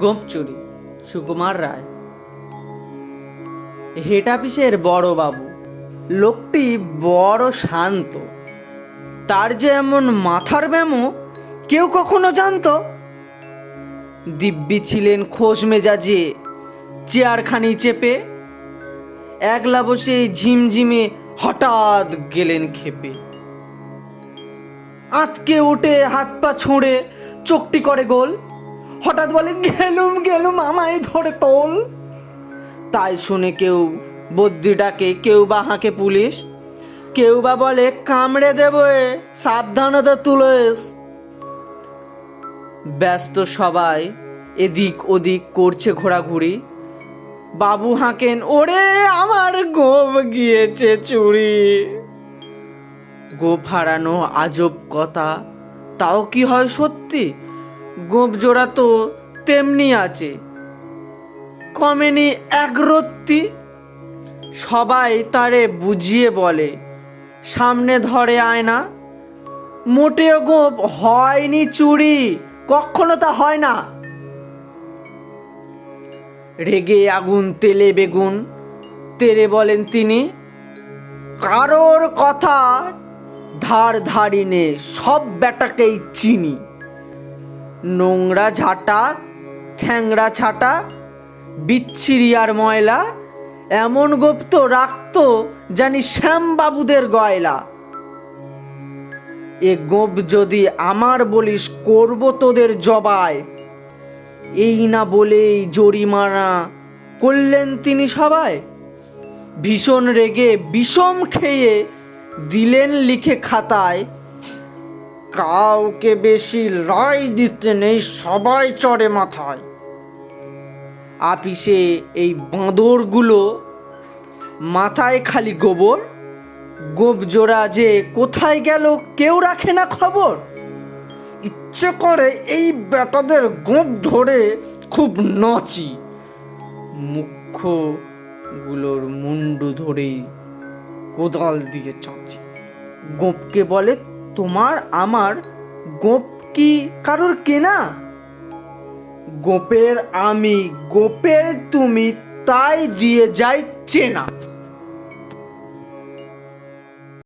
গোপ চুরি সুকুমার রায়। হেড অফিসের বাবু। লোকটি বড় শান্ত। তার যে এমন মাথার ব্যামো, কেউ কখনো জানতো? দিব্যি ছিলেন খোশ মেজাজে, চেয়ারখানি চেপে। একলা বসে ঝিমঝিমে হঠাৎ গেলেন খেপে আতকে উঠে হাত পা ছুঁড়ে চোখটি করে গোল। হঠাৎ বলে গেলুম গেলুম আমায় ধরে তোল। তাই শুনে কেউ বদ্যি ডাকে কেউ বা হাঁকে পুলিশ। কেউ বা বলে কামড়ে দেবো এ, সাবধানতা তুলেস। ব্যস্ত সবাই এদিক ওদিক করছে ঘোরাঘুরি। বাবু হাঁকেন ওরে আমার গোপ গিয়েছে চুরি। গোপ হারানো আজব কথা। তাও কি হয় সত্যি? গোপ জোড়া তো তেমনি আছে। কমেনি একরত্তি সবাই তারে বুঝিয়ে বলে, সামনে ধরে আয়না। মোটেও গোপ হয়নি চুরি, কখনো তা হয় না। রেগে আগুন তেলে বেগুন তেরে বলেন তিনি, কারোর কথা ধার ধারিনে সব বেটাকেই চিনি। নোংরা ঝাঁটা, খ্যাংরা ছাটা, বিচ্ছিরি আর ময়লা, এমন গুপ্ত রাখতো জানি শ্যামবাবুদের গয়লা। এ গোপ যদি আমার বলিস করব তোদের জবাই এই না বলেই জরিমানা করলেন তিনি সবাই। ভীষণ রেগে বিষম খেয়ে দিলেন লিখে খাতায়, কাউকে বেশি রায় দিতে নেই, সবাই চড়ে মাথায়। আপিসে এই বাঁদরগুলো মাথায় খালি গোবর? গোপ জোড়া যে কোথায় গেল কেউ রাখে না খবর? ইচ্ছে করে এই বেটাদের গোপ ধরে খুব নচি। মুখ্যগুলোর মুন্ডু ধরেই কোদাল দিয়ে চাঁচি গোপকে বলে, তোমার, আমার, গোপ কি কারোর কেনা? গোপের আমি, গোপের তুমি, তাই দিয়ে যাই চেনা।